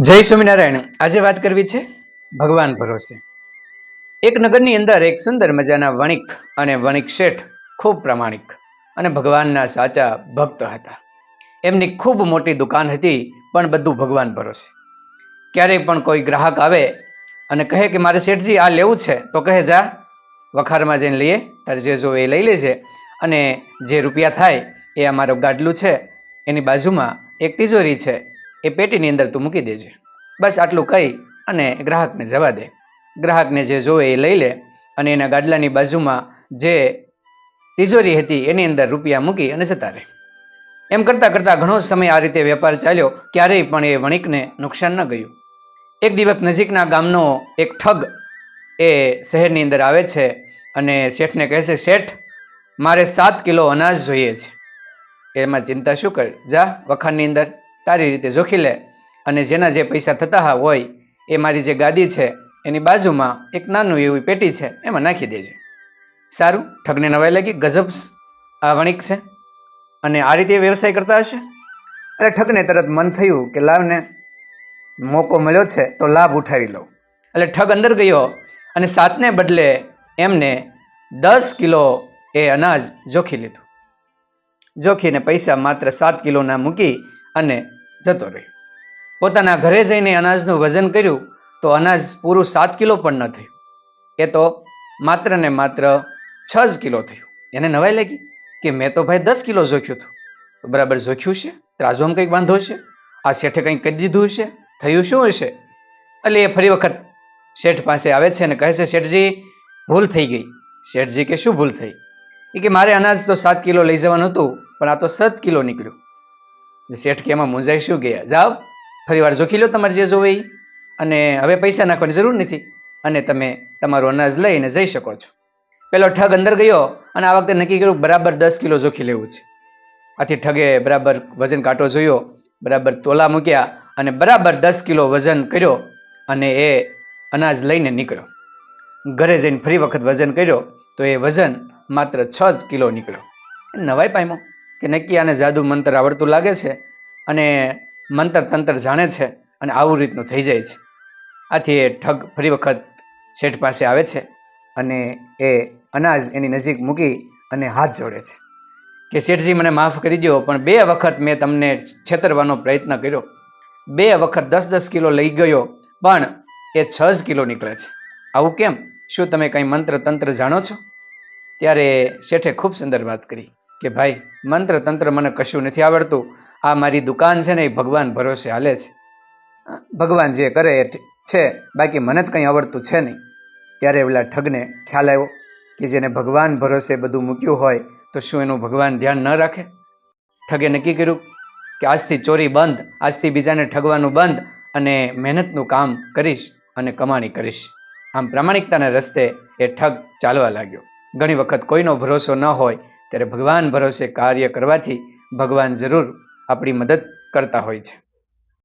જય સ્વામિનારાયણ. આજે વાત કરવી છે ભગવાન ભરોસે. એક નગરની અંદર એક સુંદર મજાના વણિક અને વણિક શેઠ ખૂબ પ્રામાણિક અને ભગવાનના સાચા ભક્ત હતા. એમની ખૂબ મોટી દુકાન હતી, પણ બધું ભગવાન ભરોસે. ક્યારેય પણ કોઈ ગ્રાહક આવે અને કહે કે, મારે શેઠજી, આ લેવું છે. તો કહે, જા, વખારમાં જઈને લઈએ, તારે જે જો એ લઈ લેજે. અને જે રૂપિયા થાય એ અમારું ગાડલું છે. એની બાજુમાં એક તિજોરી છે. એ પેટીની અંદર તું મૂકી દેજે. બસ આટલું કહી અને ગ્રાહકને જવા દે. ગ્રાહકને જે જોવે એ લઈ લે અને એના ગાડલાની બાજુમાં જે તિજોરી હતી એની અંદર રૂપિયા મૂકી અને જતા રહે. એમ કરતાં કરતાં ઘણો સમય આ રીતે વેપાર ચાલ્યો, ક્યારેય પણ એ વણિકને નુકસાન ન ગયું. એક દિવસ નજીકના ગામનો એક ઠગ એ શહેરની અંદર આવે છે અને શેઠને કહે છે શેઠ, મારે સાત કિલો અનાજ જોઈએ છે. એમાં ચિંતા શું કર? જા વખાણની અંદર. તારી રીતે જોખી લે અને જેના જે પૈસા થતા હોય, એ મારી જે ગાદી છે, એની બાજુમાં એક નાનું એવી પેટી છે, એમાં નાખી દેજે. સારું, ઠગને નવાઈ લાગી ગઝબ્સ આ વણિક છે. અને આ રીતે વ્યવસાય કરતા હશે? એટલે ઠગને તરત મન થયું કે લાવને મોકો મળ્યો છે, તો લાભ ઉઠાવી લઉં. એટલે ઠગ અંદર ગયો અને સાતને બદલે એમને દસ કિલો એ અનાજ જોખી લીધું. જોખીને પૈસા માત્ર સાત કિલોના મૂકી અને જતો રહ્યો. પોતાના ઘરે જઈને અનાજનું વજન કર્યું તો અનાજ પૂરું સાત કિલો પણ ન થયું. એ તો માત્ર ને માત્ર છ જ કિલો થયું. એને નવાઈ લાગી કે મેં તો ભાઈ દસ કિલો જોખ્યું હતું. બરાબર જોખ્યું છે? ત્રાજવામાં કંઈક વાંધો છે આ શેઠે કંઈક કરી દીધું હશે? થયું શું હશે? એટલે એ ફરી વખત શેઠ પાસે આવે છે અને કહે છે, શેઠજી, ભૂલ થઈ ગઈ. શેઠજી કે, શું ભૂલ થઈ? એ કે, મારે અનાજ તો સાત કિલો લઈ જવાનું હતું, પણ આ તો સત કિલો નીકળ્યું. શેઠ કે એમાં મૂંઝાઈ શું ગયા? જાઓ, ફરી વાર જોખી લો તમારે જે જોવે અને હવે પૈસા નાખવાની જરૂર નથી. અને તમે તમારું અનાજ લઈને જઈ શકો છો. પેલો ઠગ અંદર ગયો અને આ વખતે નક્કી કર્યું બરાબર દસ કિલો જોખી લેવું છે. આથી ઠગે બરાબર વજન કાંટો જોયો, બરાબર તોલા મૂક્યા અને બરાબર દસ કિલો વજન કર્યો અને એ અનાજ લઈને નીકળ્યો. ઘરે જઈને ફરી વખત વજન કર્યો તો એ વજન માત્ર છ જ કિલો નીકળ્યો. નવાઈ પામ્યો. કે નક્કી જાદુ મંત્ર આવડતું લાગે છે અને મંત્ર તંત્ર જાણે છે અને આવું રીતનું થઈ જાય છે. આથી એ ઠગ ફરી વખત શેઠ પાસે આવે છે અને એ અનાજ એની નજીક મૂકી અને હાથ જોડે છે. કે શેઠજી મને માફ કરી દો પણ બે વખત મેં તમને છેતરવાનો પ્રયત્ન કર્યો. બે વખત દસ દસ કિલો લઈ ગયો, પણ એ છ જ કિલો નીકળે છે. આવું કેમ? શું તમે કંઈ મંત્ર તંત્ર જાણો છો? ત્યારે શેઠે ખૂબ સુંદર વાત કરી. કે ભાઈ, મંત્ર તંત્ર મને કશું નથી આવડતું. આ મારી દુકાન છે ને એ ભગવાન ભરોસે હાલે છે. ભગવાન જે કરે એ છે, બાકી મને જ કંઈ આવડતું છે નહીં. ત્યારે ઓલા ઠગને ખ્યાલ આવ્યો કે જેને ભગવાન ભરોસે બધું મૂક્યું હોય, તો શું એનું ભગવાન ધ્યાન ન રાખે? ઠગે નક્કી કર્યું કે આજથી ચોરી બંધ, આજથી બીજાને ઠગવાનું બંધ અને મહેનતનું કામ કરીશ અને કમાણી કરીશ. આમ પ્રામાણિકતાના રસ્તે એ ઠગ ચાલવા લાગ્યો. ઘણી વખત કોઈનો ભરોસો ન હોય ત્યારે ભગવાન ભરોસે કાર્ય કરવાથી ભગવાન જરૂર આપણી મદદ કરતા હોય છે.